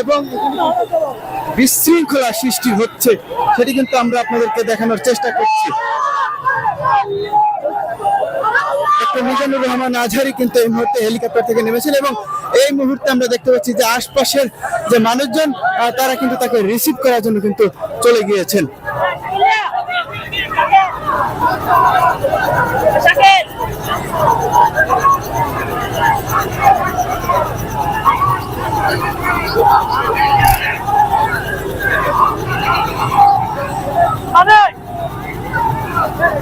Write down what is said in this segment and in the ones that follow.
এবং বিশৃঙ্খলা সৃষ্টি হচ্ছে, সেটি কিন্তু আমরা আপনাদেরকে দেখানোর চেষ্টা করছি। মিজানুর রহমান আজহারি কিন্তু এই মুহূর্তে হেলিকপ্টার থেকে নেমেছেন এবং এই মুহূর্তে আমরা দেখতে পাচ্ছি যে আশপাশের যে মানুষজন তারা কিন্তু তাকে রিসিভ করার জন্য কিন্তু চলে গিয়েছেন।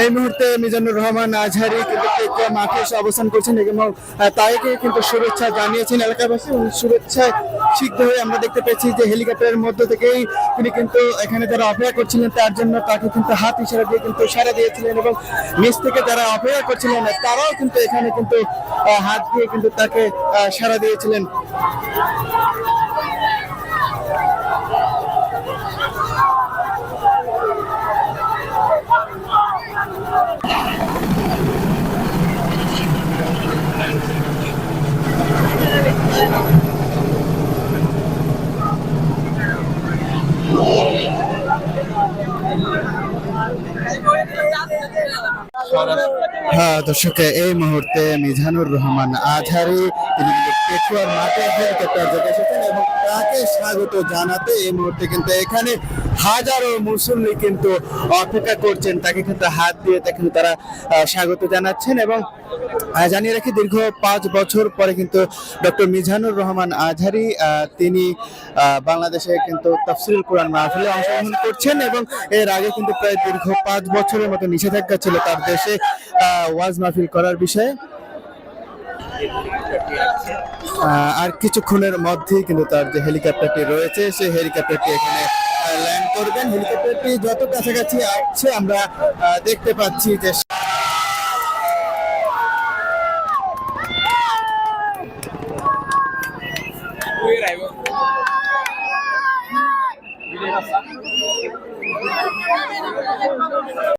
এই মুহূর্তে মিজানুর রহমান আজহারি কিন্তু মাঠে এসে অবস্থান করছেন এবং তাকে কিন্তু শুভেচ্ছা জানিয়েছেন এলাকাবাসী এবং শুভেচ্ছায় সিদ্ধ হয়ে আমরা দেখতে পেয়েছি যে হেলিকপ্টারের মধ্য থেকেই তিনি কিন্তু এখানে যারা অপেক্ষা করছিলেন তার জন্য তাকে কিন্তু হাত ইশারা দিয়ে কিন্তু সারা দিয়েছিলেন এবং নিচ থেকে যারা অপেক্ষা করছিলেন তারাও কিন্তু এখানে কিন্তু হাত দিয়ে কিন্তু তাকে সারা দিয়েছিলেন। Ahora হ্যাঁ দর্শক এই মুহূর্তে মিজানুর রহমান আজহারি তিনি পেটুয়ার মাঠে হেলিকপ্টার যোগে এসেছেন এবং তাকে স্বাগত জানাতে এই মুহূর্তে কিন্তু এখানে হাজারো মুসল্লি কিন্তু অপেক্ষা করছেন। তাকে কিন্তু হাত দিয়ে তাকে তারা স্বাগত জানাচ্ছেন এবং জানিয়ে রাখি দীর্ঘ পাঁচ বছর পরে কিন্তু ডক্টর মিজানুর রহমান আজহারি তিনি বাংলাদেশে কিন্তু তফসিল কোরআন মাহফিলে অংশগ্রহণ করছেন এবং এর আগে কিন্তু প্রায় দীর্ঘ পাঁচ বছরের মতো নিষেধাজ্ঞা ছিল তার দেশে আহ, ওয়াজ মাহফিল করার বিষয়ে। আর কিছুক্ষণের মধ্যেই কিন্তু তার যে হেলিকপ্টারটি রয়েছে, সেই হেলিকপ্টারটি এখানে ল্যান্ড করবেন। হেলিকপ্টারটি যত কাছাকাছি আসছে, আমরা দেখতে পাচ্ছি যে